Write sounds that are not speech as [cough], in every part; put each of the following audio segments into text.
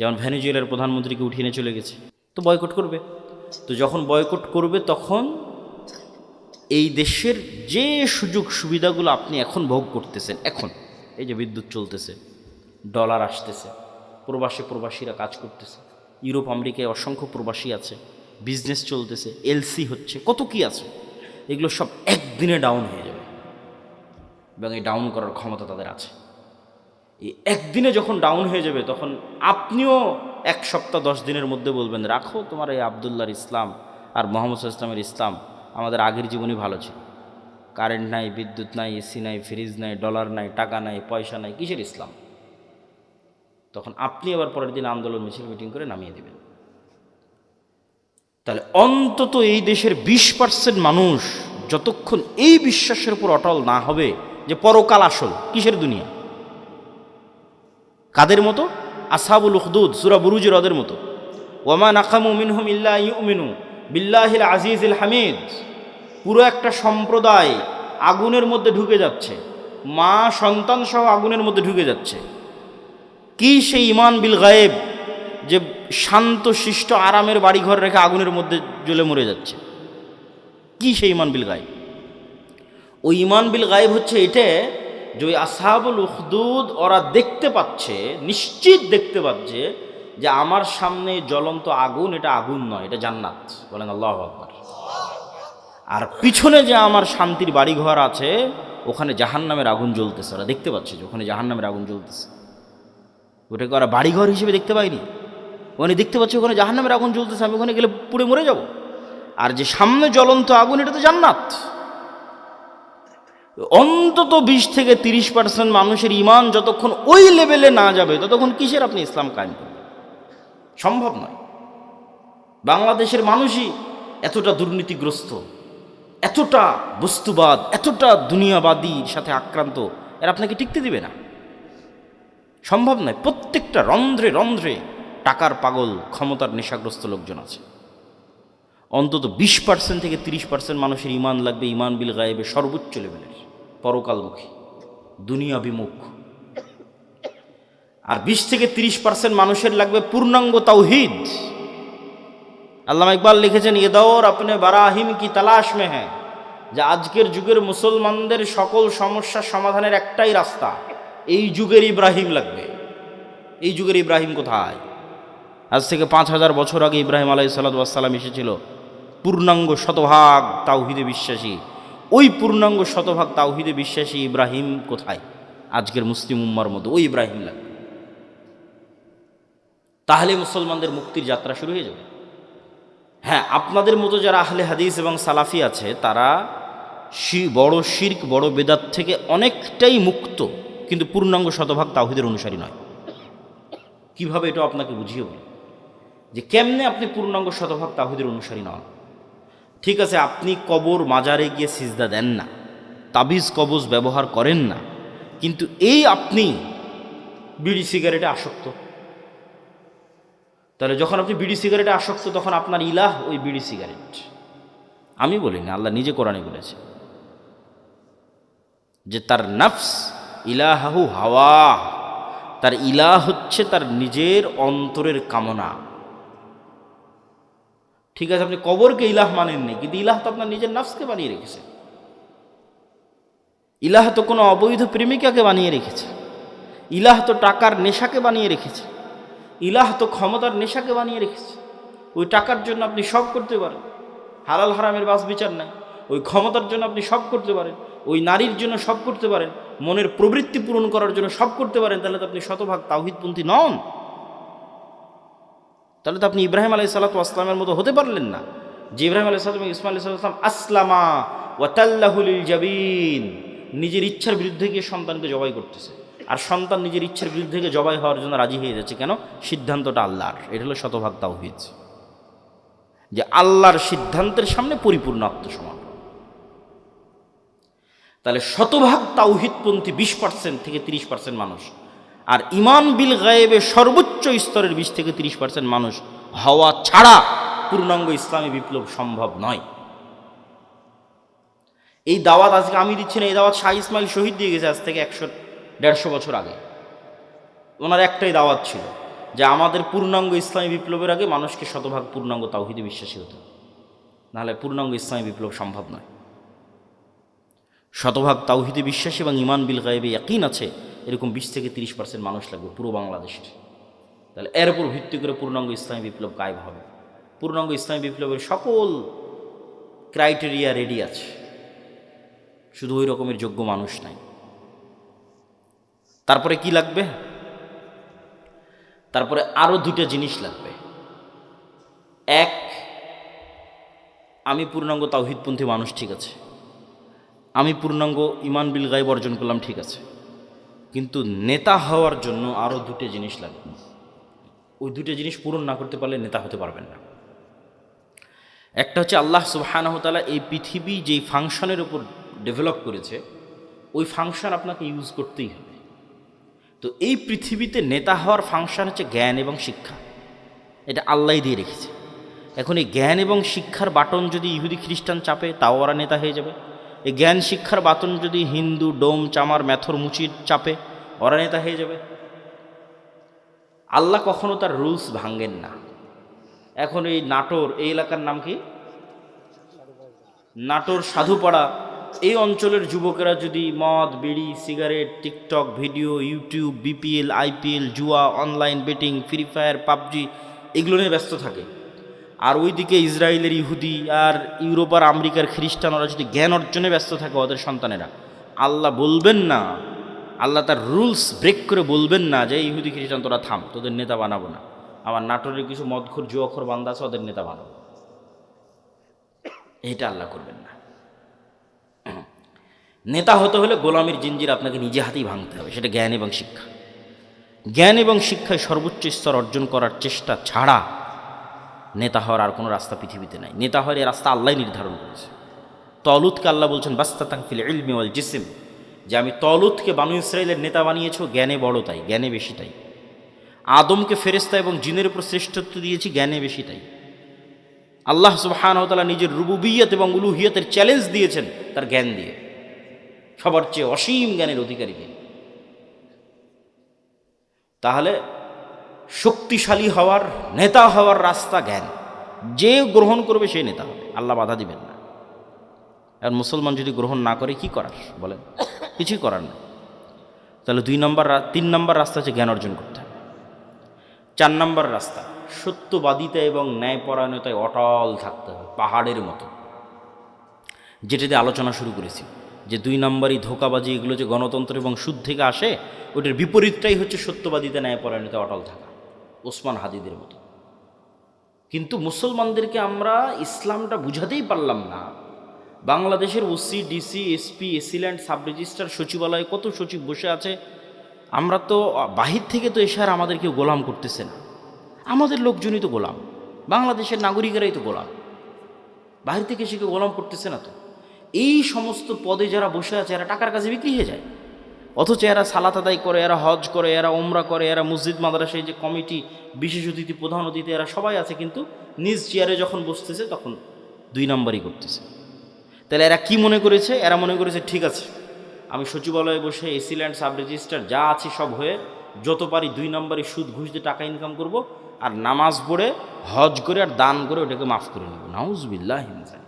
যেমন ভেনেজুয়েলার প্রধানমন্ত্রীকে উঠিয়ে নিয়ে চলে গেছে। তো বয়কট করবে। তো যখন বয়কট করবে, তখন এই দেশের যে সুযোগ সুবিধাগুলো আপনি এখন ভোগ করতেছেন, এখন, এই যে বিদ্যুৎ চলতেছে, ডলার আসতেছে, প্রবাসী প্রবাসীরা কাজ করতেছে, ইউরোপ, আমেরিকায় অসংখ্য প্রবাসী আছে বিজনেস চলতেছে এলসি হচ্ছে, কত কি আছে, এগুলো সব একদিনে ডাউন হয়ে যাবে। এবং এই ডাউন করার ক্ষমতা তাদের আছে। এই একদিনে যখন ডাউন হয়ে যাবে, তখন আপনিও এক সপ্তাহ দশ দিনের মধ্যে বলবেন, রাখো তোমার এই আবদুল্লাহর ইসলাম আর মোহাম্মদ ইসলামের ইসলাম, আমাদের আগের জীবনই ভালো ছিল। কারেন্ট নাই, বিদ্যুৎ নাই, এসি নাই ফ্রিজ নাই ডলার নাই, টাকা নাই, পয়সা নাই, কিসের ইসলাম? তখন আপনি আবার পরের দিন আন্দোলন, মিছিল মিটিং করে নামিয়ে দেবেন। তাহলে অন্তত এই দেশের বিশ পার্সেন্ট মানুষ যতক্ষণ এই বিশ্বাসের উপর অটল না হবে, যে পরকাল আসল, কিসের দুনিয়া? কাদের মতো? আসাবুল উখদুদ, সুরা বুরুজ রদের মতো। ওমা নাকামু মিনহুম ইল্লা ইউমিনু বিল্লাহিল আজিজুল হামিদ। পুরো একটা সম্প্রদায় আগুনের মধ্যে ঢুকে যাচ্ছে। মা, সন্তান সহ আগুনের মধ্যে ঢুকে যাচ্ছে। কি সেই ইমান বিল গায়েব যে শান্ত, শিষ্ট, আরামের বাড়িঘর রেখে আগুনের মধ্যে জ্বলে মরে যাচ্ছে? কি সেই ইমান বিল গায়েব? ওই ইমান বিল গায়েব হচ্ছে এটা যে ওই আসাবুল উখদুদ ওরা দেখতে পাচ্ছে, নিশ্চিত দেখতে পাচ্ছে যে আমার সামনে জ্বলন্ত আগুন, এটা আগুন নয়, এটা জান্নাত। বলেন আল্লাহ আকবর। আর পিছনে যে আমার শান্তির বাড়িঘর আছে, ওখানে জাহান নামের আগুন জ্বলতেছে। ওরা দেখতে পাচ্ছে যে ওখানে জাহান নামের আগুন জ্বলতেছে। ওটাকে ওরা বাড়িঘর হিসেবে দেখতে পাইনি ওখানে দেখতে পাচ্ছে ওখানে জাহান নামের আগুন জ্বলতেছে, আমি ওখানে গেলে পুড়ে মরে যাব। আর যে সামনে জ্বলন্ত আগুন, এটা তো জান্নাত। অন্তত বিশ থেকে তিরিশ পার্সেন্ট মানুষের ইমান যতক্ষণ ওই লেভেলে না যাবে, ততক্ষণ কিসের আপনি ইসলাম কায়েম করবেন? সম্ভব নয়। বাংলাদেশের মানুষই এতটা দুর্নীতিগ্রস্ত, এতটা বস্তুবাদ, এতটা দুনিয়াবাদীর সাথে আক্রান্ত, এরা আপনাকে টিকতে দিবে না। সম্ভব নয়, প্রত্যেকটা রন্ধ্রে রন্ধ্রে টাকার পাগল, ক্ষমতার নেশাগ্রস্ত লোকজন আছে। অন্তত বিশ পার্সেন্ট থেকে তিরিশ পার্সেন্ট মানুষের ইমান লাগবে, ইমান বিল গায়েবে সর্বোচ্চ লেভেলের পরকালমুখী দুনিয়া বিমুখ আর বিশ থেকে তিরিশ পার্সেন্ট মানুষের লাগবে পূর্ণাঙ্গ তাওহিদ। আল্লামা ইকবাল লিখেছেন, এ দৌর আপনি বারাহিম কি তালাশ মে হ্যাঁ? যে আজকের যুগের মুসলমানদের সকল সমস্যা সমাধানের একটাই রাস্তা। এই যুগের ইব্রাহিম লাগবে। এই যুগের ইব্রাহিম কোথায়? আজ থেকে পাঁচ হাজার বছর আগে ইব্রাহিম আলাই সাল্লাম এসেছিল। পূর্ণাঙ্গ শতভাগ তাওহিদে বিশ্বাসী। ওই পূর্ণাঙ্গ শতভাগ তাওহিদে বিশ্বাসী ইব্রাহিম কোথায়? আজকের মুসলিম উম্মার মতো ওই ইব্রাহিম লাগবে। তাহলে মুসলমানদের মুক্তির যাত্রা শুরু হয়ে যাবে। হ্যাঁ আপনাদের মতো যারা আহলে হাদিস এবং সালাফি আছে, তারা বড় শির্ক, বড় বেদাত থেকে অনেকটাই মুক্ত, কিন্তু পূর্ণাঙ্গ শতভাগ তাওহিদের অনুসারী নয়। কীভাবে এটা আপনাকে বুঝিয়ে বলি? যে কেমনে আপনি পূর্ণাঙ্গ শতভাগ তাহিদের অনুসারী নন? ঠিক আছে, আপনি কবর মাজারে গিয়ে সিজদা দেন না, তাবিজ কবজ ব্যবহার করেন না, কিন্তু এই আপনি বিড়ি সিগারেটে আসক্ত। তাহলে যখন আপনি বিড়ি সিগারেটে আসক্ত, তখন আপনার ইলাহ ওই বিড়ি সিগারেট। আমি বলিনি, আল্লাহ নিজে কোরআনে বলেছে। যে তার নফস ইলাহাহু হাওয়া, তার ইলাহ হচ্ছে তার নিজের অন্তরের কামনা। ঠিক আছে, আপনি কবরকে ইলাহ মানেননি কিন্তু ইলাহ তো আপনার নিজের নফসকে বানিয়ে রেখেছে। ইলাহ তো কোনো অবৈধ প্রেমিকাকে বানিয়ে রেখেছে। ইলাহ তো টাকার নেশাকে বানিয়ে রেখেছে। ইলাহ তো ক্ষমতার নেশাকে বানিয়ে রেখেছে। ওই টাকার জন্য আপনি সব করতে পারেন। হালাল হারামের বাস বিচার নাই। ওই ক্ষমতার জন্য আপনি সব করতে পারেন। ওই নারীর জন্য সব করতে পারেন। মনের প্রবৃত্তি পূরণ করার জন্য সব করতে পারেন। তাহলে তো আপনি শতভাগ তাওহিদপন্থী নন। তাহলে তো আপনি ইব্রাহিম আলাই সাল্লাতু আসলামের মতো হতে পারলেন না। যে ইব্রাহিম আলাই সাল্লাম ইসমাইল সাল্লাম আসলামা ওয়াতাল্লাহুল জাবিন। নিজের ইচ্ছার বিরুদ্ধে গিয়ে সন্তানকে জবাই করতেছে। আর সন্তান নিজের ইচ্ছার বিরুদ্ধে গিয়ে জবাই হওয়ার জন্য রাজি হয়ে যাচ্ছে কেন? সিদ্ধান্তটা আল্লাহর। এটা হলো শতভাগ তাও তাওহিদ। যে আল্লাহর সিদ্ধান্তের সামনে পরিপূর্ণ আত্মসমর্পণ। তাহলে শতভাগ তাওহিদপন্থী বিশ পার্সেন্ট থেকে তিরিশ পার্সেন্ট মানুষ আর ইমান বিল গায়েবে সর্বোচ্চ স্তরের বিশ থেকে তিরিশ পার্সেন্ট মানুষ হওয়া ছাড়া পূর্ণাঙ্গ ইসলামী বিপ্লব সম্ভব নয়। এই দাওয়াত আজকে আমি দিচ্ছি না এই দাওয়াত শাহ ইসমাইল শহীদ দিয়ে গেছে আজ থেকে একশো দেড়শো বছর আগে। ওনার একটাই দাওয়াত ছিল যে আমাদের পূর্ণাঙ্গ ইসলামী বিপ্লবের আগে মানুষকে শতভাগ পূর্ণাঙ্গ তাওহিদে বিশ্বাসী হতে নাহলে পূর্ণাঙ্গ ইসলামী বিপ্লব সম্ভব নয়। শতভাগ তাওহিদে বিশ্বাস এবং ইমান বিল গায়েবে ইয়াকিন আছে এরকম বিশ থেকে তিরিশ পার্সেন্ট মানুষ লাগবে পুরো বাংলাদেশের। তাহলে এর উপর ভিত্তি করে পূর্ণাঙ্গ ইসলামী বিপ্লব গায়েব হবে। পূর্ণাঙ্গ ইসলামী বিপ্লবের সকল ক্রাইটেরিয়া রেডি আছে। শুধু ওই রকমের যোগ্য মানুষ নাই। তারপরে কি লাগবে? তারপরে আরও দুটো জিনিস লাগবে। এক, আমি পূর্ণাঙ্গ তাওহিদপন্থী মানুষ ঠিক আছে। আমি পূর্ণাঙ্গ ইমান বিল গাইব অর্জন করলাম ঠিক আছে। কিন্তু নেতা হওয়ার জন্য আরও দুটো জিনিস লাগবে ওই দুটো জিনিস পূরণ না করতে পারলে নেতা হতে পারবেন না। একটা হচ্ছে আল্লাহ সুবাহানহতালা এই পৃথিবী যেই ফাংশনের উপর ডেভেলপ করেছে, ওই ফাংশন আপনাকে ইউজ করতেই হবে। তো এই পৃথিবীতে নেতা হওয়ার ফাংশন হচ্ছে জ্ঞান এবং শিক্ষা। এটা আল্লাহ দিয়ে রেখেছে। এখন এই জ্ঞান এবং শিক্ষার বাটন যদি ইহুদি খ্রিস্টান চাপে, তাও ওরা নেতা হয়ে যাবে। এই জ্ঞান শিক্ষার বাটন যদি হিন্দু ডোম, চামার, ম্যাথর, মুচির চাপে, ওরা নেতা হয়ে যাবে। আল্লাহ কখনো তার রুলস ভাঙ্গেন না। এখন এই নাটোর, এই এলাকার নাম কি? নাটোর সাধুপাড়া। এই অঞ্চলের যুবকেরা যদি মদ, বিড়ি, cigarette, TikTok, video, YouTube, BPL, IPL, জুয়া, online, betting, free fire, PUBG, এগুলো নিয়ে ব্যস্ত থাকে। আর ওইদিকে ইসরায়েলের ইহুদি আর ইউরোপ আর আমেরিকার খ্রিস্টান ওরা যদি জ্ঞান অর্জনে ব্যস্ত থাকে ওদের সন্তানেরা, আল্লাহ বলবেন না, আল্লাহ তার রুলস ব্রেক করে বলবেন না যে ইহুদি খ্রিস্টান, তোরা থাম, তোদের নেতা বানাবো না। আমার নাটোরের কিছু মদখোর, জুয়াখোর বান্দা আছে, ওদের নেতা বানাবো। এটা আল্লাহ করবেন না। নেতা হতে হলে গোলামের জিঞ্জির আপনাকে নিজে হাতেই ভাঙতে হবে, সেটা জ্ঞান এবং শিক্ষা। জ্ঞান এবং শিক্ষায় সর্বোচ্চ স্তর অর্জন করার চেষ্টা ছাড়া নেতা হওয়ার আর কোনো রাস্তা পৃথিবীতে নাই। নেতা হওয়ার এই রাস্তা আল্লাহ নির্ধারণ করেছে। তলুতকে আল্লাহ বলছেন, বাস্তাতাং ফিল ইলমি ওয়াল জিসিম। যে আমি তলুতকে বানু ইসরায়েলের নেতা বানিয়েছো, জ্ঞানে বড় তাই, জ্ঞানে বেশি তাই। আদমকে ফেরেস্তা এবং জিনের উপর শ্রেষ্ঠত্ব দিয়েছি, জ্ঞানে বেশি তাই। আল্লাহ সুবাহানতালা নিজের রুবুবিয়ত এবং উলুহিয়তের চ্যালেঞ্জ দিয়েছেন তার জ্ঞান দিয়ে। সবার চেয়ে অসীম জ্ঞানের অধিকারীকে তাহলে শক্তিশালী হওয়ার, নেতা হওয়ার রাস্তা জ্ঞান। যে গ্রহণ করবে সেই নেতা হবে। আল্লাহ বাধা দিবেন না। আর মুসলমান যদি গ্রহণ না করে, কি করার? বলেন। কিছুই করার নেই তাহলে দুই নম্বর তিন নম্বর রাস্তা হচ্ছে জ্ঞান অর্জন করতে হবে। চার নম্বর রাস্তা, সত্যবাদিতা এবং ন্যায়পরায়ণতায় অটল থাকতে হবে, পাহাড়ের মতো। যেটাতে আলোচনা শুরু করেছি। যে দুই নম্বরই ধোকাবাজি, এগুলো যে গণতন্ত্র এবং সুদ থেকে আসে, ওটার বিপরীতটাই হচ্ছে সত্যবাদিতা ন্যায়পরায়ণতা অটল থাকা। ওসমান হাদিদের মতো। কিন্তু মুসলমানদেরকে আমরা ইসলামটা বুঝাতেই পারলাম না। বাংলাদেশের OC, DC, SP AC land sub registrar, সচিবালয়ে, কত সচিব বসে আছে, আমরা তো বাহির থেকে তো এসে আর আমাদেরকে গোলাম করতেছে না। আমাদের লোকজনই তো গোলাম। বাংলাদেশের নাগরিকেরাই তো গোলাম। বাহির থেকে এসে কেউ গোলাম করতেছে না তো। এই সমস্ত পদে যারা বসে আছে, এরা টাকার কাছে বিক্রি হয়ে যায়। অথচ এরা সালাত আদায় করে, এরা হজ করে, এরা ওমরা করে, এরা মসজিদ মাদ্রাসায় যে কমিটি, বিশেষ অতিথি, প্রধান অতিথি, এরা সবাই আছে কিন্তু নিজ চেয়ারে যখন বসতেছে তখন দুই নম্বরই করতেছে। তাহলে এরা কি মনে করেছে? এরা মনে করেছে, ঠিক আছে, আমি সচিবালয়ে বসে এসিল্যান্ড সাব রেজিস্টার যা আছে সব হয়ে যত পারি দুই নম্বরই সুদ, ঘুষ দিয়ে টাকা ইনকাম করব আর নামাজ পড়ে, হজ করে আর দান করে ওটাকে মাফ করে নেব। নাউজবিল্লাহ হিমজান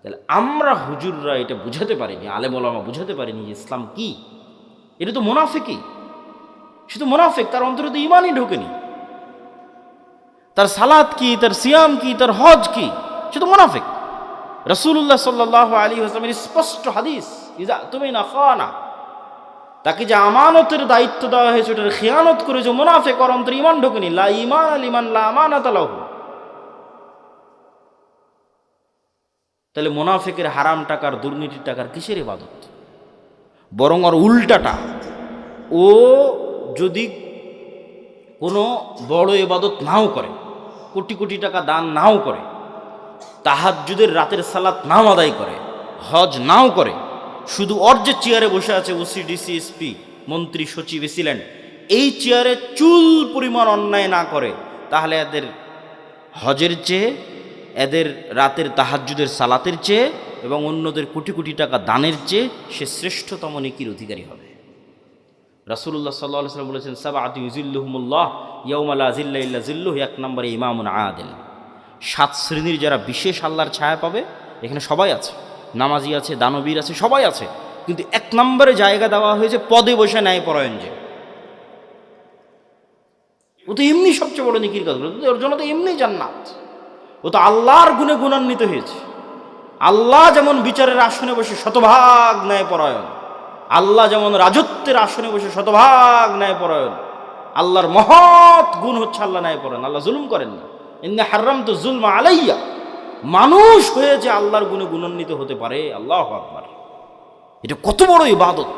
তাহলে আমরা হুজুররা এটা বুঝাতে পারিনি, আলেম ওলামা বুঝাতে পারিনি যে ইসলাম কি। এটা তো মোনাফেকই। সে তো মোনাফেক, তার অন্তরে তো ইমানই ঢোকেনি। তার সালাদ কি, তার সিয়াম কি, তার হজ কি, সে তো মোনাফেক। রসুল্লাহ সাল্লাহ আলী আসলামের স্পষ্ট হাদিস তুমি না খাওয়ানা তাকে যে আমানতের দায়িত্ব দেওয়া হয়েছে, ওটার খেয়ানত করে যে মোনাফেক ইমান ঢোকেনি। লা ইমান আল ইমান লা আমানাত তাহলে মোনাফেকের হারাম টাকার, দুর্নীতির টাকার কিসের ইবাদত? বরং ওর উল্টাটা। ও যদি কোনো বড় ইবাদত নাও করে, কোটি কোটি টাকা দান নাও করে, তাহাজ্জুদের রাতের সালাত নাও আদায় করে, হজ নাও করে, শুধু ওর যে চেয়ারে বসে আছে ওসি, ডিসি, এসপি, মন্ত্রী, সচিব এসিল্যান্ড এই চেয়ারে চুল পরিমাণ অন্যায় না করে, তাহলে এদের হজের চেয়ে, এদের রাতের তাহাজ্জুদের সালাতের চেয়ে এবং অন্যদের কোটি কোটি টাকা দানের চেয়ে সে শ্রেষ্ঠতম নেকির অধিকারী হবে। রাসুল্লাহ সাল্লাহ সাল্লাম বলেছেন সাবা আতি ইউজিল্লুহমুল্লাহ ইয়ৌমালা জিল্লা ইল্লা জিল্লুহ এক নম্বরে ইমামুন আদিল। সাত শ্রেণির যারা বিশেষ আল্লাহর ছায়া পাবে, এখানে সবাই আছে। নামাজি আছে, দানবীর আছে, সবাই আছে। কিন্তু এক নম্বরে জায়গা দেওয়া হয়েছে পদে বসে ন্যায় পরায়ণ যে ও তো এমনি সবচেয়ে বড় নিকির কাজ ওর জন্য তো এমনি জান্নাত। ও তো আল্লাহর গুণে গুণান্বিত হয়েছে। আল্লাহ যেমন বিচারের আসনে বসে শতভাগ ন্যায় পরায়ণ, আল্লাহ যেমন রাজত্বের আসনে বসে শতভাগ ন্যায় পরায়ণ, আল্লাহর মহৎ গুণ হচ্ছে আল্লাহ ন্যায় পরায়ণ। আল্লাহ জুলুম করেন না। এমনি হারাম তো জুলমা আলাইয়া। মানুষ হয়ে যে আল্লাহর গুণে গুণান্বিত হতে পারে, আল্লাহ আকবার। এটা কত বড় ইবাদত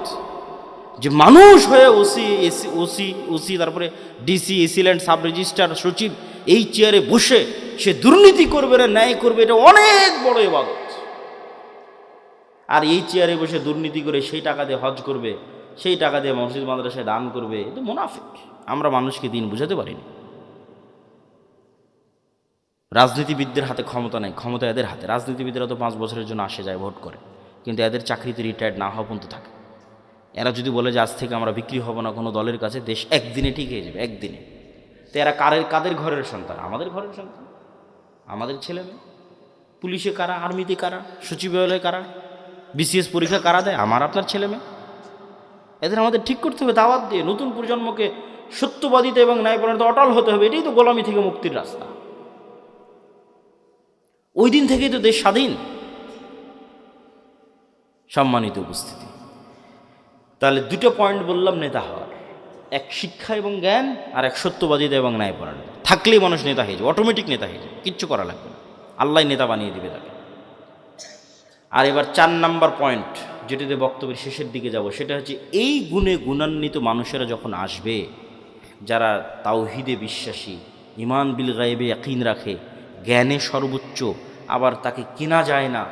যে মানুষ হয়ে ওসি, এসি, ওসি ওসি, তারপরে DC, AC land sub registrar সচিব এই চেয়ারে বসে সে দুর্নীতি করবে না ন্যায় করবে, এটা অনেক বড় ইবাদত। আর এই চেয়ারে বসে দুর্নীতি করে সেই টাকা দিয়ে হজ করবে, সেই টাকা দিয়ে মসজিদ, মাদ্রাসায় দান করবে এটা মুনাফিক। আমরা মানুষকে দিন বুঝাতে পারিনি। রাজনীতিবিদদের হাতে ক্ষমতা নেই, ক্ষমতা এদের হাতে। রাজনীতিবিদরা তো পাঁচ বছরের জন্য আসে যায়, ভোট করে। কিন্তু এদের চাকরিতে রিটায়ার্ড না হওয়া পর্যন্ত থাকে। এরা যদি বলে যে, আজ থেকে আমরা বিক্রি হব না কোনো দলের কাছে, দেশ একদিনে ঠিক হয়ে যাবে, একদিনে। তো এরা কারের, কাদের ঘরের সন্তান? আমাদের ঘরের সন্তান। আমাদের ছেলে মেয়ে। পুলিশে কারা? আর্মিতে কারা? সচিবালয়ে কারা? বিসিএস পরীক্ষা কারা দেয়? আমার আপনার ছেলে মেয়ে। এদের আমাদের ঠিক করতে হবে, দাওয়াত দিয়ে নতুন প্রজন্মকে সত্যবাদিতা এবং ন্যায়পরায়ণতা অটল হতে হবে, এটাই তো গোলামি থেকে মুক্তির রাস্তা। ওই দিন থেকেই তো দেশ স্বাধীন। সম্মানিত উপস্থিতি, তাহলে দুটো পয়েন্ট বললাম, নেতা হওয়ার। এক শিক্ষা এবং জ্ঞান, আর এক সত্যবাদিতা এবং ন্যায়পরায়ণতা। থাকলেই মানুষ নেতা হয়ে যাবে অটোমেটিক নেতা হয়ে যাবে, কিচ্ছু করা লাগবে না। আল্লাহ নেতা বানিয়ে দিবে তাকে। আর এবার চার নাম্বার পয়েন্ট যেটিতে বক্তব্যের শেষের দিকে যাব, সেটা হচ্ছে এই গুণে গুণান্বিত মানুষেরা যখন আসবে, যারা তাওহিদে বিশ্বাসী ইমান বিল গায়েবে ইয়াকিন রাখে, জ্ঞানে সর্বোচ্চ, আবার তাকে কেনা যায় না,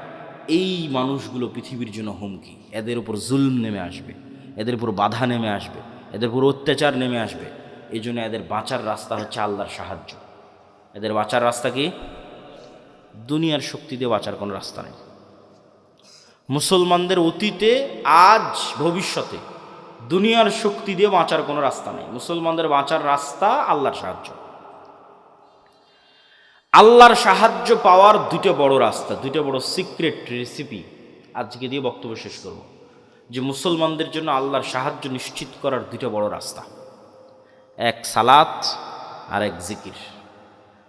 এই মানুষগুলো পৃথিবীর জন্য হুমকি। এদের উপর জুলম নেমে আসবে, এদের উপর বাধা নেমে আসবে, এদের উপর অত্যাচার নেমে আসবে। এই জন্য এদের বাঁচার রাস্তা হচ্ছে আল্লাহর সাহায্য। এদের বাঁচার রাস্তা কি? দুনিয়ার শক্তি দিয়ে বাঁচার কোনো রাস্তা নেই। মুসলমানদের অতীতে, আজ, ভবিষ্যতে। দুনিয়ার শক্তি দিয়ে বাঁচার কোনো রাস্তা নেই। মুসলমানদের বাঁচার রাস্তা আল্লাহর সাহায্য। আল্লাহর সাহায্য পাওয়ার দুটো বড় রাস্তা দুটো বড় সিক্রেট রেসিপি আজকে দিয়ে বক্তব্য শেষ করব। যে মুসলমানদের জন্য আল্লাহর সাহায্য নিশ্চিত করার দুটো বড় রাস্তা। এক সালাত, আর এক জিকির।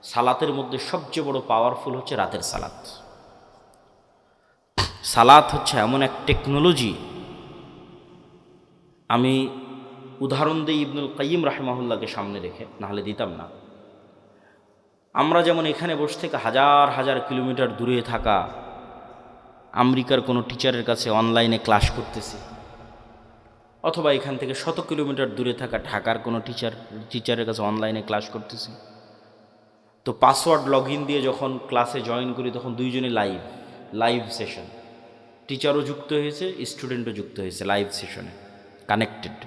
সালাতের মধ্যে সবচেয়ে বড় পাওয়ারফুল হচ্ছে রাতের সালাত। সালাত হচ্ছে এমন এক টেকনোলজি। আমি উদাহরণ দিই ইবনুল কাইম রাহমাহুল্লাহকে সামনে রেখে, নাহলে দিতাম না। আমরা যেমন এখানে বসে থেকে হাজার হাজার কিলোমিটার দূরে থাকা আমেরিকার কোনো টিচারের কাছে অনলাইনে ক্লাস করতেছি, অথবা এখান থেকে শত কিলোমিটার দূরে থাকা ঢাকার কোনো টিচার, টিচারের কাছে অনলাইনে ক্লাস করতেছি। তো পাসওয়ার্ড লগ দিয়ে যখন ক্লাসে জয়েন করি, তখন দুইজনে লাইভ লাইভ সেশন। টিচারও যুক্ত হয়েছে স্টুডেন্টও যুক্ত হয়েছে লাইভ সেশনে কানেক্টেড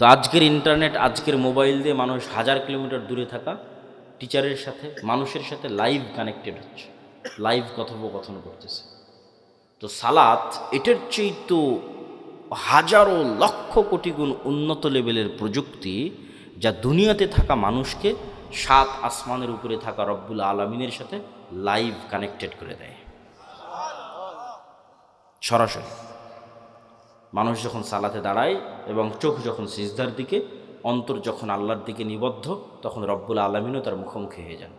তো আজকের ইন্টারনেট আজকের মোবাইল দিয়ে মানুষ হাজার কিলোমিটার দূরে থাকা টিচারের সাথে, মানুষের সাথে লাইভ কানেক্টেড হচ্ছে লাইভ কথোপকথন করতেছে। তো সালাত, এটার চেয়ে তো হাজারো লক্ষ কোটি গুণ উন্নত লেভেলের প্রযুক্তি যা দুনিয়াতে থাকা মানুষকে সাত আসমানের উপরে থাকা রব্বুল আলমিনের সাথে লাইভ কানেক্টেড করে দেয়। সরাসরি। মানুষ যখন সালাতে দাঁড়ায় এবং চোখ যখন সিজদার দিকে, অন্তর যখন আল্লাহর দিকে নিবদ্ধ, তখন রব্বুল আলমিনও তার মুখোমুখি হয়ে যান।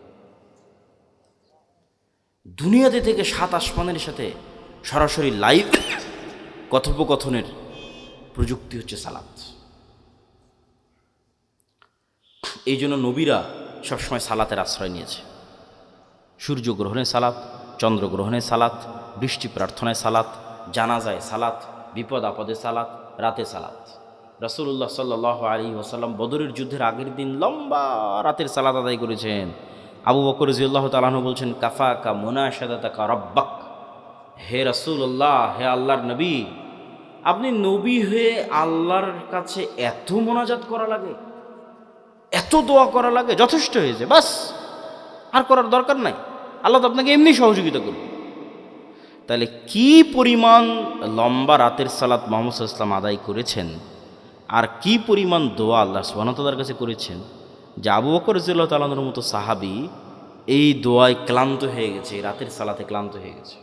দুনিয়াতে থেকে সাত আসমানের সাথে সরাসরি লাইভ কথোপকথনের প্রযুক্তি হচ্ছে সালাত। এই জন্য নবীরা সবসময় সালাতের আশ্রয় নিয়েছে। সূর্যগ্রহণে সালাত চন্দ্রগ্রহণে সালাত, বৃষ্টি প্রার্থনায় সালাত জানাজায় সালাত, বিপদ আপদে সালাত, রাতে সালাত। রসুল্লাহ সাল্লাহ আলী ওসাল্লাম বদরের যুদ্ধের আগের দিন লম্বা রাতের সালাত আদায় করেছেন। আবু বকর জিউল্লাহ তালাহ বলছেন কাফা কা মোনা সাদাতা কা রব্বাক। হে রসুল্লাহ হে আল্লাহর নবী, আপনি নবী হয়ে আল্লাহর কাছে এত মোনাজাত করা লাগে, এত দোয়া করা লাগে, যথেষ্ট হয়েছে, বাস। আর করার দরকার নাই। আল্লাহ তো আপনাকে এমনি সহযোগিতা করবে। তাহলে কি পরিমাণ লম্বা রাতের সালাত মোহাম্মদ ইসলাম আদায় করেছেন? আর কি পরিমাণ দোয়া আল্লাহ সুবাহতালার কাছে করেছেন? যে আবু বকর জিল্লাহ তালানোর মতো সাহাবি এই দোয়ায় ক্লান্ত হয়ে গেছে রাতের সালাতে ক্লান্ত হয়ে গেছে।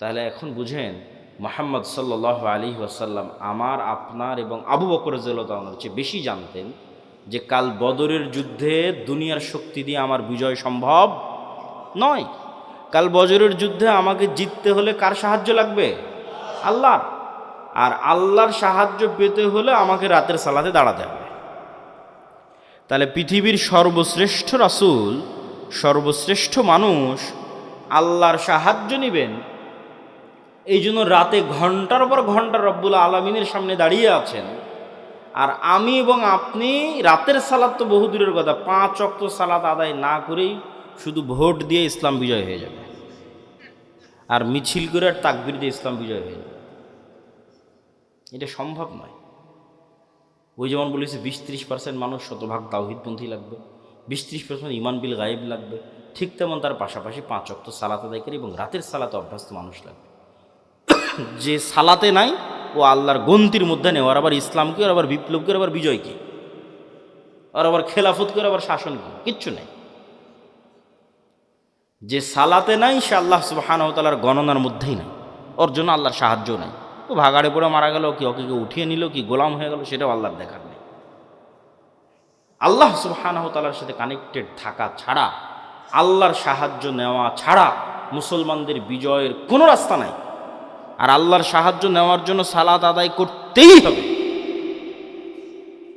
তাহলে এখন বুঝেন, মোহাম্মদ সাল্লাহ আলী ওয়াসাল্লাম আমার, আপনার এবং আবু বকর জিল্লাহর চেয়ে বেশি জানতেন যে কাল বদরের যুদ্ধে দুনিয়ার শক্তি দিয়ে আমার বিজয় সম্ভব নয়। কাল বজরের যুদ্ধে আমাকে জিততে হলে কার সাহায্য লাগবে? আল্লাহ আর আল্লাহর সাহায্য পেতে হলে আমাকে রাতের সালাতে দাঁড়াতে হবে। তাহলে পৃথিবীর সর্বশ্রেষ্ঠ রাসুল, সর্বশ্রেষ্ঠ মানুষ আল্লাহর সাহায্য নেবেন। এই জন্য রাতে ঘণ্টার পর ঘণ্টা রব্বুল আলমিনের সামনে দাঁড়িয়ে আছেন। আর আমি এবং আপনি রাতের সালাদ তো বহু দূরের কথা, পাঁচ অক্ত সালাদ আদায় না করেই শুধু ভোট দিয়ে ইসলাম বিজয় হয়ে যাবে। আর মিছিল করে আর তাকবির দিয়ে ইসলাম বিজয় হয়ে যাবে। এটা সম্ভব নয়। ওই যেমন বলেছে, বিশ ত্রিশ পার্সেন্ট মানুষ শতভাগ তাওহিদপন্থী লাগবে, বিশ ত্রিশ পার্সেন্ট ইমান বিল গায়েব লাগবে। ঠিক তেমন তার পাশাপাশি পাঁচ অক্ত সালাত আদায় করে এবং রাতের সালাতে অভ্যস্ত মানুষ লাগবে। [coughs] যে সালাতে নাই, ও আল্লাহর গন্তির মধ্যে নেই। ওর আবার ইসলামকে আবার বিপ্লবকে আবার বিজয়কে। ওর আবার খেলাফত করে আবার শাসন কি কিচ্ছু নেই। যে সালাতে নাই, সে আল্লাহ সুবাহানতালার গণনার মধ্যেই নাই। ওর জন্য আল্লাহর সাহায্য নাই। ও ভাগাড়ে পড়ে মারা গেল, কি ওকে কেউ উঠিয়ে নিল, কি গোলাম হয়ে গেল, সেটাও আল্লাহর দেখার নেই। আল্লাহ সুবাহানহতালার সাথে কানেক্টেড থাকা ছাড়া, আল্লাহর সাহায্য নেওয়া ছাড়া মুসলমানদের বিজয়ের কোনো রাস্তা নাই। আর আল্লাহর সাহায্য নেওয়ার জন্য সালাত আদায় করতেই হবে।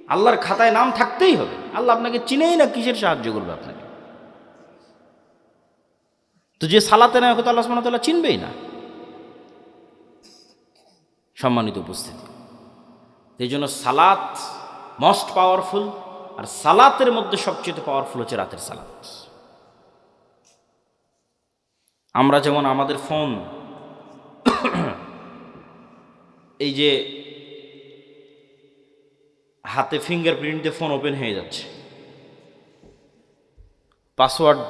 আল্লাহর খাতায় নাম থাকতেই হবে। আল্লাহ আপনাকে চিনেই না কিসের সাহায্য করবে আপনাকে। তো যে সালাতে নেয় ওকে তো আল্লাহ সুবহানাহু চিনবেই না। সম্মানিত উপস্থিতি। এই জন্য সালাত মোস্ট পাওয়ারফুল আর সালাতের মধ্যে সবচেয়ে পাওয়ারফুল হচ্ছে রাতের সালাত। আমরা যেমন আমাদের ফোন এই যে হাতে ফিঙ্গারপ্রিন্ট দিয়ে ফোন ওপেন হয়ে যাচ্ছে। পাসওয়ার্ড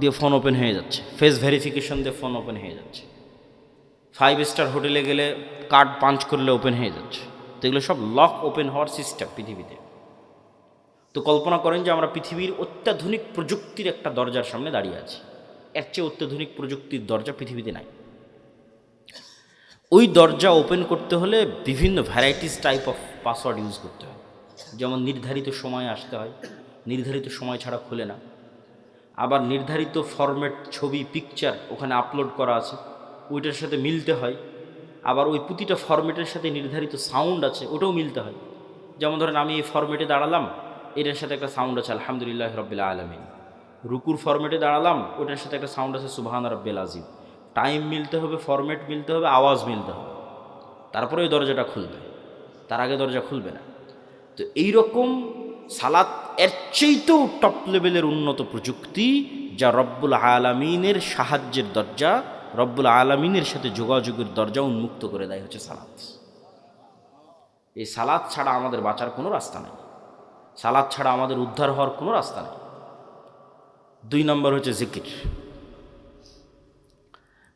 দিয়ে ফোন ওপেন হয়ে যাচ্ছে। ফেস ভেরিফিকেশন দিয়ে ফোন ওপেন হয়ে যাচ্ছে। ফাইভ স্টার হোটেলে গেলে কার্ড পাঞ্চ করলে ওপেন হয়ে যাচ্ছে। তো এগুলো সব লক ওপেন হওয়ার সিস্টেম পৃথিবীতে। তো কল্পনা করেন যে আমরা পৃথিবীর অত্যাধুনিক প্রযুক্তির একটা দরজার সামনে দাঁড়িয়ে আছি। এর চেয়ে অত্যাধুনিক প্রযুক্তির দরজা পৃথিবীতে নাই। ওই দরজা ওপেন করতে হলে বিভিন্ন varieties type of password use করতে হয়। যেমন নির্ধারিত সময় আসতে হয়। নির্ধারিত সময় ছাড়া খুলে না। আবার নির্ধারিত ফরম্যাট ছবি পিকচার ওখানে আপলোড করা আছে। ওইটার সাথে মিলতে হয়। আবার ওই প্রতিটা ফরম্যাটের সাথে নির্ধারিত সাউন্ড আছে, ওটাও মিলতে হয়। যেমন ধরেন আমি এই ফরম্যাটে দাঁড়ালাম, এটার সাথে একটা সাউন্ড আছে, আলহামদুলিল্লাহ রব্বিল্লা আলমিন। রুকুর ফরম্যাটে দাঁড়ালাম, ওটার সাথে একটা সাউন্ড আছে, সুবাহান রব্বিল আজিম টাইম মিলতে হবে ফরম্যাট মিলতে হবে, আওয়াজ মিলতে হবে। তারপরে ওই দরজাটা খুলবে। তার আগে দরজা খুলবে না। তো এইরকম সালাত এর চেয়েতেও টপ লেভেলের উন্নত প্রযুক্তি, যা রব্বুল আলমিনের সাহায্যের দরজা, রব্বুল আলমিনের সাথে যোগাযোগের দরজা উন্মুক্ত করে দেয় হচ্ছে সালাদ। এই সালাদ ছাড়া আমাদের বাঁচার কোনো রাস্তা নেই। সালাদ ছাড়া আমাদের উদ্ধার হওয়ার কোনো রাস্তা নেই। দুই নম্বর হচ্ছে জিকির।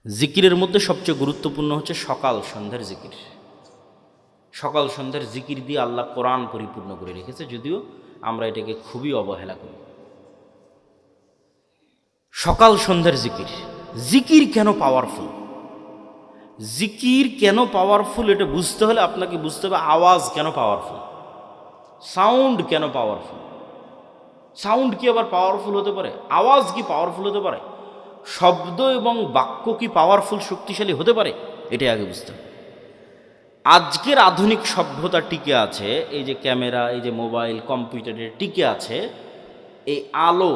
জিকিরের মধ্যে সবচেয়ে গুরুত্বপূর্ণ হচ্ছে সকাল সন্ধ্যার জিকির। সকাল সন্ধ্যার জিকির দিয়ে আল্লাহ কোরআন পরিপূর্ণ করে রেখেছে, যদিও আমরা এটাকে খুবই অবহেলা করি। সকাল সন্ধ্যার জিকির। জিকির কেন পাওয়ারফুল জিকির কেন পাওয়ারফুল এটা বুঝতে হলে আপনাকে বুঝতে হবে আওয়াজ কেন পাওয়ারফুল সাউন্ড কেন পাওয়ারফুল সাউন্ড কি আবার পাওয়ারফুল হতে পারে? আওয়াজ কি পাওয়ারফুল হতে পারে? শব্দ এবং বাক্য কি পাওয়ারফুল শক্তিশালী হতে পারে? এটাই আগে বুঝতে হবে। আজকের আধুনিক সভ্যতা টিকে আছে, এই যে ক্যামেরা, এই যে মোবাইল কম্পিউটারের টিকে আছে, এই আলো,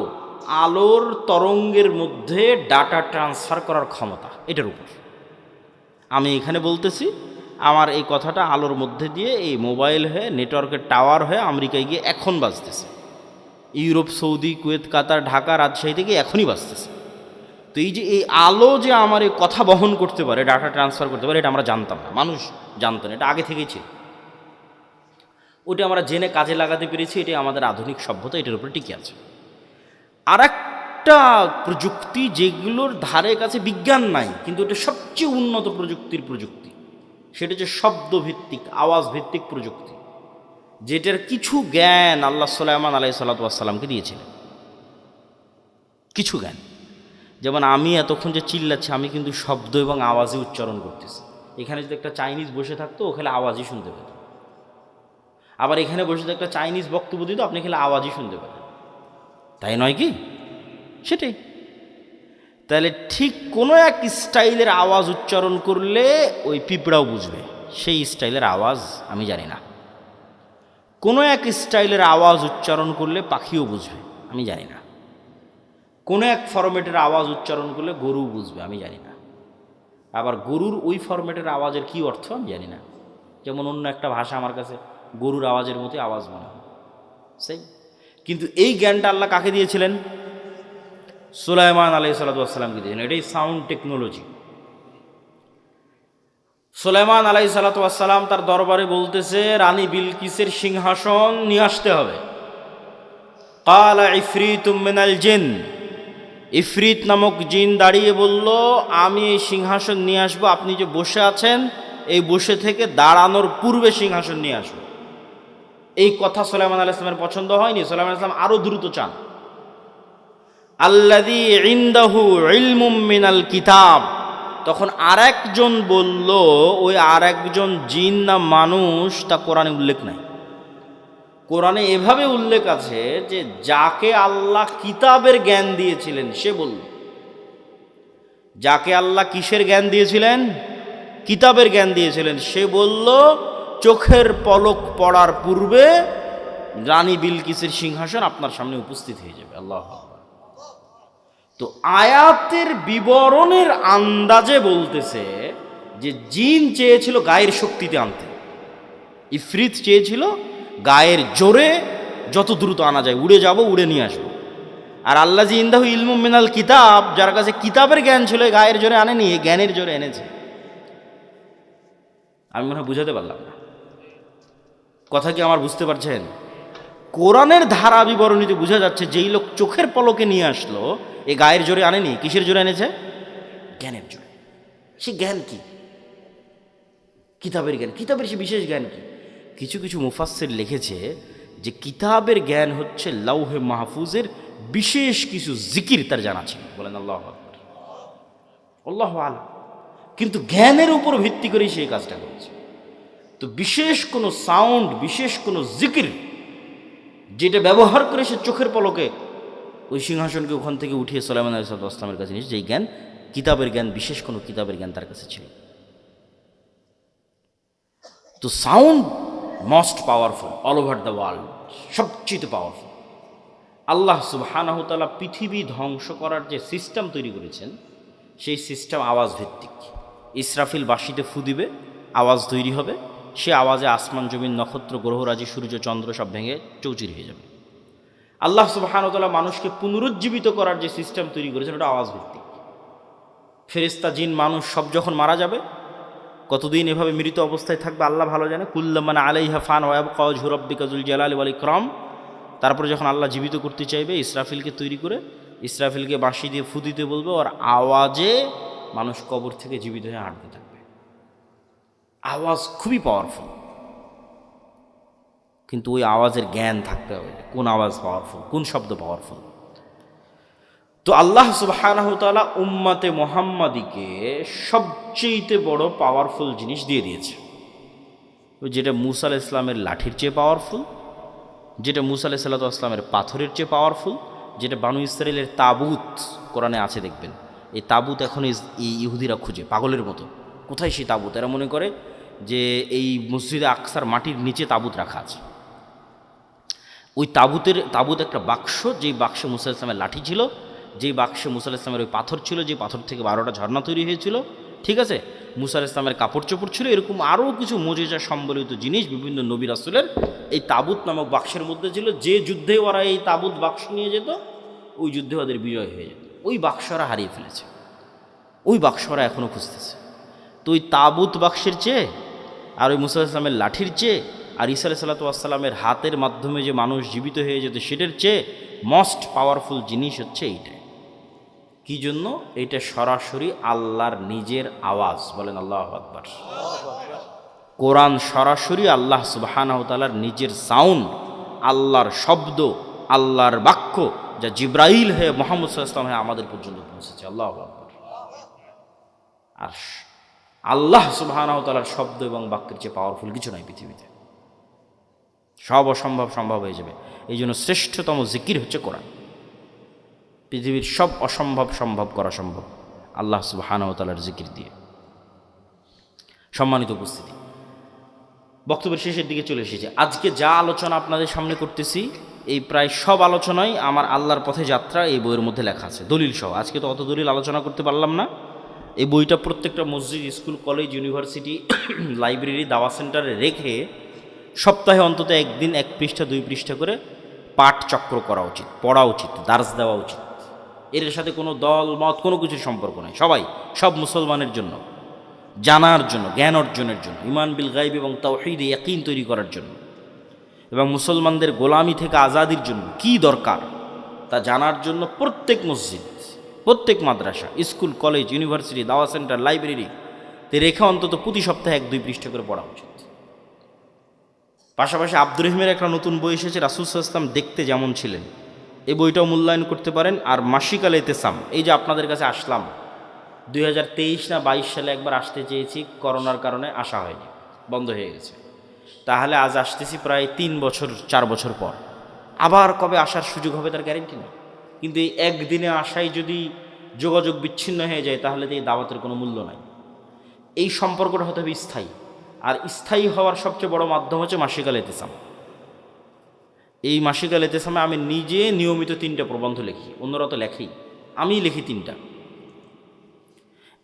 আলোর তরঙ্গের মধ্যে ডাটা ট্রান্সফার করার ক্ষমতা, এটার উপর। আমি এখানে বলতেছি, আমার এই কথাটা আলোর মধ্যে দিয়ে এই মোবাইল হয়ে, নেটওয়ার্কের টাওয়ার হয়ে আমেরিকায় গিয়ে এখন বাজতেছে। Europe, Saudi, Kuwait, Qatar, Dhaka, Rajshahi থেকে এখনই বাজতেছে। তো এই যে, এই আলো যে আমার এই কথা বহন করতে পারে ডাটা ট্রান্সফার করতে পারে, এটা আমরা জানতাম না। মানুষ জানতো না, এটা আগে থেকেই ছিল। ওটা আমরা জেনে কাজে লাগাতে পেরেছি, এটাই আমাদের আধুনিক সভ্যতা, এটার উপরে টিকে আছে। আর একটা প্রযুক্তি যেগুলোর ধারে কাছে বিজ্ঞান নাই, কিন্তু এটা সবচেয়ে উন্নত প্রযুক্তির প্রযুক্তি, সেটা হচ্ছে শব্দভিত্তিক আওয়াজ ভিত্তিক প্রযুক্তি, যেটার কিছু জ্ঞান আল্লাহ সাল্লামান আলাই সাল্লাতামকে দিয়েছিলেন। কিছু জ্ঞান। যেমন আমি এতক্ষণ যে চিল্লাচ্ছি, আমি কিন্তু শব্দ এবং আওয়াজই উচ্চারণ করতেছি। এখানে যদি একটা চাইনিজ বসে থাকতো ওখানে আওয়াজই শুনতে পেত। আবার এখানে বসে একটা চাইনিজ বক্তব্য দিত, আপনি খেলে আওয়াজই শুনতে পেতেন। তাই নয় কি? সেটাই। তাহলে ঠিক কোনো এক স্টাইলের আওয়াজ উচ্চারণ করলে ওই পিঁপড়াও বুঝবে। সেই স্টাইলের আওয়াজ আমি জানি না। কোনো এক স্টাইলের আওয়াজ উচ্চারণ করলে পাখিও বুঝবে, আমি জানি না। কোনো এক ফরম্যাটের আওয়াজ উচ্চারণ করলে গরু বুঝবে, আমি জানি না। আবার গরুর ওই ফরম্যাটের আওয়াজের কি অর্থ, আমি জানি না। যেমন অন্য একটা ভাষা আমার কাছে, গরুর আওয়াজের মতোই আওয়াজ মনে হয়। সেই। কিন্তু এই জ্ঞানটা আল্লাহ কাকে দিয়েছিলেন? সুলাইমান আলাই সাল্লাতামকে দিয়েছেন এটাই সাউন্ড টেকনোলজি। সুলাইমান আলাই সাল্লাতাম তার দরবারে বলতেছে, রানী বিলকিসের সিংহাসন নিয়ে আসতে হবে। কালা ইফরিত মিনাল জিন। ইফরিত নামক জিন দাঁড়িয়ে বলল, আমি এই সিংহাসন নিয়ে আসব। আপনি যে বসে আছেন, এই বসে থেকে দাঁড়ানোর পূর্বে সিংহাসন নিয়ে আসব এই কথা সোলাইমান আল ইসলামের পছন্দ হয়নি। সোলাইমান ইসলাম আরও দ্রুত চান। আল্লাদি ইন্দাহু মিনাল কিতাব। তখন আরেকজন বলল, ওই আরেকজন জিন না মানুষ, তা কোরআনে উল্লেখ নাই। কোরআনে এভাবে উল্লেখ আছে যে যাকে আল্লাহ কিতাবের জ্ঞান দিয়েছিলেন, সে বলল, যাকে আল্লাহ কিসের জ্ঞান দিয়েছিলেন? কিতাবের জ্ঞান দিয়েছিলেন। সে বলল, চোখের পলক পড়ার পূর্বে রানী বিলকিসের সিংহাসন আপনার সামনে উপস্থিত হয়ে যাবে। আল্লাহ তো আয়াতের বিবরণের আন্দাজে বলতেছে যে জিন চেয়েছিল গায়ের শক্তিতে আনতে। ইফরিত চেয়েছিল গায়ের জোরে যত দ্রুত আনা যায়, উড়ে যাব, উড়ে নিয়ে আসব। আর আল্লাহ জি ইন্দাহু ইলমু মিনাল কিতাব, যার কাছে কিতাবের জ্ঞান ছিল গায়ের জোরে আনেনি জ্ঞানের জোরে এনেছে। আমি মনে হয় বুঝাতে পারলাম না। কথা কি আমার বুঝতে পারছেন? কোরআনের ধারা বিবরণীতে বোঝা যাচ্ছে, যেই লোক চোখের পলকে নিয়ে আসলো, এ গায়ের জোরে আনেনি, কিসের জোরে এনেছে? জ্ঞানের জোরে। সে জ্ঞান কি? কিতাবের জ্ঞান। কিতাবের সে বিশেষ জ্ঞান কি? কিছু কিছু মুফাসের লিখেছে যে কিতাবের জ্ঞান হচ্ছে লৌহে মাহফুজের বিশেষ কিছু জিকির তার জানা ছিল। বলেন আল্লাহ আল্লাহ আলা কিন্তু জ্ঞানের উপর ভিত্তি করেই সেই কাজটা করেছে। তো বিশেষ কোনো সাউন্ড, বিশেষ কোনো জিকির যেটা ব্যবহার করে সে চোখের পলকে ওই সিংহাসনকে ওখান থেকে উঠিয়ে সোলাইমান আলাইসালামের কাছে নিয়েছে যেই জ্ঞান, কিতাবের জ্ঞান, বিশেষ কোনো কিতাবের জ্ঞান তার কাছে ছিল। তো sound most powerful all over the world সবচেয়ে পাওয়ারফুল আল্লাহ সুবাহানাহতালা পৃথিবী ধ্বংস করার যে সিস্টেম তৈরি করেছেন, সেই সিস্টেম আওয়াজ ভিত্তিক ইসরাফিল বাসিতে ফু দিবে, আওয়াজ তৈরি হবে, সে আওয়াজে আসমান, জমিন, নক্ষত্র, গ্রহরাজি, সূর্য, চন্দ্র সব ভেঙে চৌচির হয়ে যাবে। আল্লাহ সুবাহানতালা মানুষকে পুনরুজ্জীবিত করার যে সিস্টেম তৈরি করেছেন, ওটা আওয়াজ ভিত্তিক ফেরিস্তা জিন, মানুষ সব যখন মারা যাবে কতদিন এভাবে মৃত অবস্থায় থাকবে আল্লাহ ভালো জানে। কুল্লামান আলাইহা ফান ওয়াব কজ হুরব্বিকাজুল জালাল ওয়াল ইকরম। তারপরে যখন আল্লাহ জীবিত করতে চাইবে, ইসরাফিলকে তৈরি করে ইসরাফিলকে বাঁশি দিয়ে ফু দিতে বলবে, ওর আওয়াজে মানুষ কবর থেকে জীবিত হয়ে হাঁটতে থাকবে। আওয়াজ খুবই পাওয়ারফুল কিন্তু ওই আওয়াজের জ্ঞান থাকতে হবে কোন আওয়াজ পাওয়ারফুল কোন শব্দ পাওয়ারফুল তো আল্লাহ সুবাহানহতালা উম্মাতে মোহাম্মদীকে সবচেয়েতে বড় পাওয়ারফুল জিনিস দিয়ে দিয়েছে। যেটা মুসা আল ইসলামের লাঠির চেয়ে পাওয়ারফুল যেটা মুসা আলাহ সাল্লাহ আসলামের পাথরের চেয়ে পাওয়ারফুল যেটা বানু ইসরায়েলের তাবুত কোরআনে আছে দেখবেন। এই তাবুত এখন এই ইহুদিরা খুঁজে, পাগলের মতো। কোথায় সেই তাবুত? এরা মনে করে যে এই মসজিদে আকসার মাটির নিচে তাবুত রাখা আছে। ওই তাবুতের, তাবুত একটা বাক্স, যেই বাক্সে মুসা ইসলামের লাঠি ছিল যেই বাক্সে মুসা ইসলামের ওই পাথর ছিল, যে পাথর থেকে বারোটা ঝর্ণা তৈরি হয়েছিল, ঠিক আছে? মুসা ইসলামের কাপড় চোপড় ছিল, এরকম আরও কিছু মজেজা সম্বলিত জিনিস বিভিন্ন নবী রাসুলের এই তাবুত নামক বাক্সের মধ্যে ছিল। যে যুদ্ধে ওরা এই তাবুত বাক্স নিয়ে যেত, ওই যুদ্ধে ওদের বিজয় হয়ে যেত। ওই বাক্স ওরা হারিয়ে ফেলেছে। ওই বাক্স ওরা এখনও খুঁজতেছে। তো ওই তাবুত বাক্সের চেয়ে আর ওই মুসা ইসলামের লাঠির চেয়ে আর ইসা সাল্লাতামের হাতের মাধ্যমে যে মানুষ জীবিত হয়ে যেত, সেটার চেয়ে মোস্ট পাওয়ারফুল জিনিস হচ্ছে এইটাই। কি জন্য? এটা সরাসরি আল্লাহর নিজের আওয়াজ। বলেন আল্লাহ আকবার। কোরআন সরাসরি আল্লাহ সুবাহানাহতালার নিজের সাউন্ড আল্লাহর শব্দ, আল্লাহর বাক্য, যা জিব্রাইল হয়ে মোহাম্মদ সাল্লাম হয়ে আমাদের পর্যন্ত পৌঁছেছে। আল্লাহ আকবার। আর আল্লাহ সুবাহানাহতালার শব্দ এবং বাক্যের চেয়ে পাওয়ারফুল কিছু নাই পৃথিবীতে। সব অসম্ভব সম্ভব হয়ে যাবে। এই জন্য শ্রেষ্ঠতম জিকির হচ্ছে কোরআন। পৃথিবীর সব অসম্ভব সম্ভব করা সম্ভব। আল্লাহ সুবাহানতালার জিকির দিয়ে। সম্মানিত উপস্থিতি। বক্তব্যের শেষের দিকে চলে এসেছে। আজকে যা আলোচনা আপনাদের সামনে করতেছি, এই প্রায় সব আলোচনাই আমার আল্লাহর পথে যাত্রা এই বইয়ের মধ্যে লেখা আছে। দলিল সহ। আজকে তো অত দলিল আলোচনা করতে পারলাম না। এই বইটা প্রত্যেকটা মসজিদ, স্কুল, কলেজ, ইউনিভার্সিটি, [coughs] লাইব্রেরি, দাওয়া সেন্টারে রেখে সপ্তাহে অন্তত একদিন, এক পৃষ্ঠা, দুই পৃষ্ঠা করে পাঠ চক্র করা উচিত, পড়া উচিত, দার্স দেওয়া উচিত। এর সাথে কোনো দল, মত, কোনো কিছুর সম্পর্ক নাই। সবাই সব মুসলমানের জন্য, জানার জন্য, জ্ঞান অর্জনের জন্য ইমান বিল গাইব এবং তাওহিদ, ইয়াকিন তৈরি করার জন্য। এবং মুসলমানদের গোলামি থেকে আজাদির জন্য কি দরকার তা জানার জন্য প্রত্যেক মসজিদ, প্রত্যেক মাদ্রাসা, স্কুল, কলেজ, ইউনিভার্সিটি, দাওয়া সেন্টার, লাইব্রেরি তে রেখে অন্তত প্রতি সপ্তাহে এক দুই পৃষ্ঠা করে পড়া উচিত। পাশাপাশি আব্দুর রহিমের একটা নতুন বই এসেছে, রাসুল ইসলাম দেখতে যেমন ছিলেন এই বইটাও মূল্যায়ন করতে পারেন। আর মাসিকাল এতেসাম এই যে আপনাদের কাছে আসলাম, দুই হাজার তেইশ না বাইশ সালে একবার আসতে চেয়েছি, করোনার কারণে আসা হয়নি, বন্ধ হয়ে গেছে। তাহলে আজ আসতেছি প্রায় তিন বছর, চার বছর পর। আবার কবে আসার সুযোগ হবে তার গ্যারেন্টি নেই। কিন্তু এই একদিনে আসাই যদি যোগাযোগ বিচ্ছিন্ন হয়ে যায়, তাহলে তো এই দাওয়াতের কোনো মূল্য নাই। এই সম্পর্কটা হতে হবে স্থায়ী। আর স্থায়ী হওয়ার সবচেয়ে বড় মাধ্যম হচ্ছে মাসিকাল এতেসাম এই মাসিকাল এতেসামে আমি নিজে নিয়মিত তিনটা প্রবন্ধ লিখি। অন্যরা তো লেখেই। আমি লিখি তিনটা।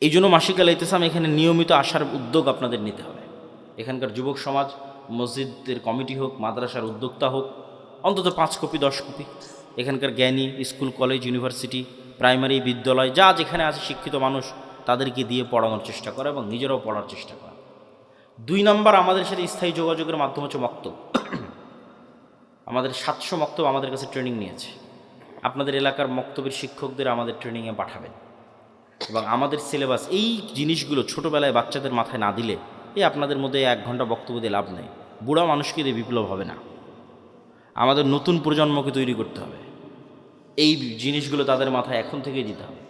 এই জন্য মাসিকাল ইতেসাম এখানে নিয়মিত আসার উদ্যোগ আপনাদের নিতে হবে। এখানকার যুবক সমাজ, মসজিদের কমিটি হোক, মাদ্রাসার উদ্যোক্তা হোক, অন্তত পাঁচ কপি, দশ কপি। এখানকার জ্ঞানী, স্কুল, কলেজ, ইউনিভার্সিটি, প্রাইমারি, বিদ্যালয়, যা যেখানে আছে শিক্ষিত মানুষ তাদেরকে দিয়ে পড়ানোর চেষ্টা করা এবং নিজেরাও পড়ার চেষ্টা করা। দুই নম্বর আমাদের সাথে স্থায়ী যোগাযোগের মাধ্যম হচ্ছে মক্তব আমাদের সাতশো মক্তব আমাদের কাছে ট্রেনিং নিয়েছে। আপনাদের এলাকার মক্তবের শিক্ষকদের আমাদের ট্রেনিংয়ে পাঠাবেন। এবং আমাদের সিলেবাস এই জিনিসগুলো ছোটোবেলায় বাচ্চাদের মাথায় না দিলে এই আপনাদের মধ্যে এক ঘণ্টা বক্তব্য দিয়ে লাভ নেই। বুড়া মানুষকে দিয়ে বিপ্লব হবে না। আমাদের নতুন প্রজন্মকে তৈরি করতে হবে। এই জিনিসগুলো তাদের মাথায় এখন থেকেই দিতে হবে।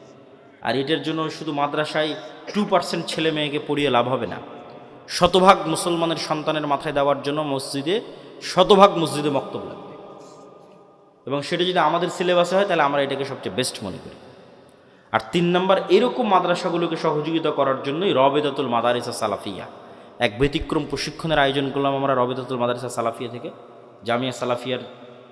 আর এটার জন্য শুধু মাদ্রাসায় টু পার্সেন্ট ছেলে মেয়েকে পড়িয়ে লাভ হবে না। শতভাগ মুসলমানের সন্তানের মাথায় দেওয়ার জন্য মসজিদে শতভাগ মসজিদে বক্তব্য লাগবে। এবং সেটা যদি আমাদের সিলেবাসে হয়, তাহলে আমরা এটাকে সবচেয়ে বেস্ট মনে করি। আর তিন নম্বর, এরকম মাদ্রাসাগুলোকে সহযোগিতা করার জন্যই রবেদাতুল মাদারিসা সালাফিয়া। এক ব্যতিক্রম প্রশিক্ষণের আয়োজন করলাম আমরা রবেদাতুল মাদারিসা সালাফিয়া থেকে। জামিয়া সালাফিয়ার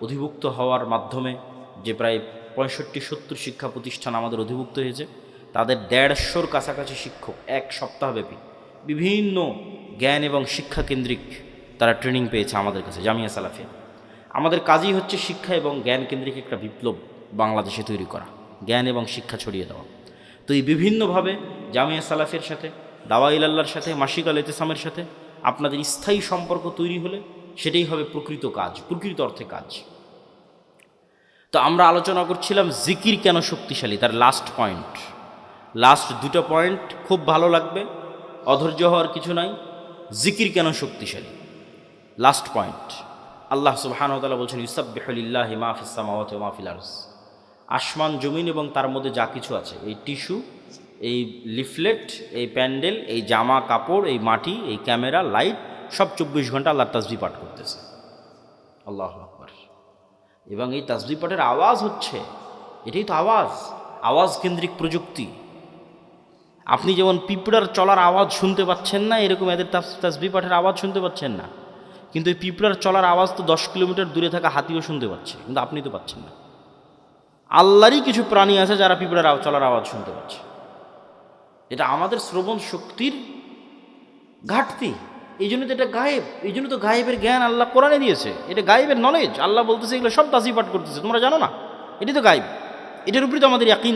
অধিভুক্ত হওয়ার মাধ্যমে যে প্রায় পঁয়ষট্টি, সত্তর শিক্ষা প্রতিষ্ঠান আমাদের অধিভুক্ত হয়েছে, তাদের দেড়শোর কাছাকাছি শিক্ষক এক সপ্তাহব্যাপী। বিভিন্ন জ্ঞান এবং শিক্ষা কেন্দ্রিক তারা ট্রেনিং পেয়েছে আমাদের কাছে, জামিয়া সালাফিয়া। আমাদের কাজই হচ্ছে শিক্ষা এবং জ্ঞান কেন্দ্রিক একটা বিপ্লব বাংলাদেশে তৈরি করা, জ্ঞান এবং শিক্ষা ছড়িয়ে দেওয়া। তো এই বিভিন্নভাবে জামিয়া সালাফের সাথে, দাওয়াইল আল্লাহর সাথে, মাসিক আল এতেসামের সাথে আপনাদের স্থায়ী সম্পর্ক তৈরি হলে সেটাই হবে প্রকৃত কাজ, প্রকৃত অর্থে কাজ। তো আমরা আলোচনা করছিলাম জিকির কেন শক্তিশালী, তার লাস্ট পয়েন্ট লাস্ট দুটো পয়েন্ট খুব ভালো লাগবে, অধৈর্য হওয়ার কিছু নাই, জিকির কেন শক্তিশালী? লাস্ট পয়েন্ট আল্লাহ সুবাহানতালা বলছেন ইউসাবিহলিল্লাহ মাহফিসামাওয়াত মাহফিল আসমান, জমিন এবং তার মধ্যে যা কিছু আছে, এই টিস্যু, এই লিফলেট, এই প্যান্ডেল, এই জামা কাপড়, এই মাটি, এই ক্যামেরা, লাইট, সব চব্বিশ ঘণ্টা আল্লাহ তাসবি পাঠ করতেছে। আল্লাহ আকবর। এবং এই তাসবি পাঠের আওয়াজ হচ্ছে, এটাই তো আওয়াজ আওয়াজ কেন্দ্রিক প্রযুক্তি। আপনি যেমন পিঁপড়ার চলার আওয়াজ শুনতে পাচ্ছেন না, এরকম এদের তাসবি পাঠের আওয়াজ শুনতে পাচ্ছেন না। কিন্তু এই পিঁপড়ার চলার আওয়াজ তো দশ কিলোমিটার দূরে থাকা হাতিও শুনতে পাচ্ছে, কিন্তু আপনি তো পাচ্ছেন না। আল্লাহরই কিছু প্রাণী আছে যারা পিঁপড়ার চলার আওয়াজ শুনতে পাচ্ছে। এটা আমাদের শ্রবণ শক্তির ঘাটতি। এই জন্য তো এটা গায়েব। এই জন্য তো গায়েবের জ্ঞান আল্লাহ কোরআনে দিয়েছে। এটা গায়েবের নলেজ আল্লাহ বলতেছে এগুলো সব তাসি পাঠ করতেছে। তোমরা জানো না? এটি তো গায়েব। এটার উপরে তো আমাদের ইয়াকিন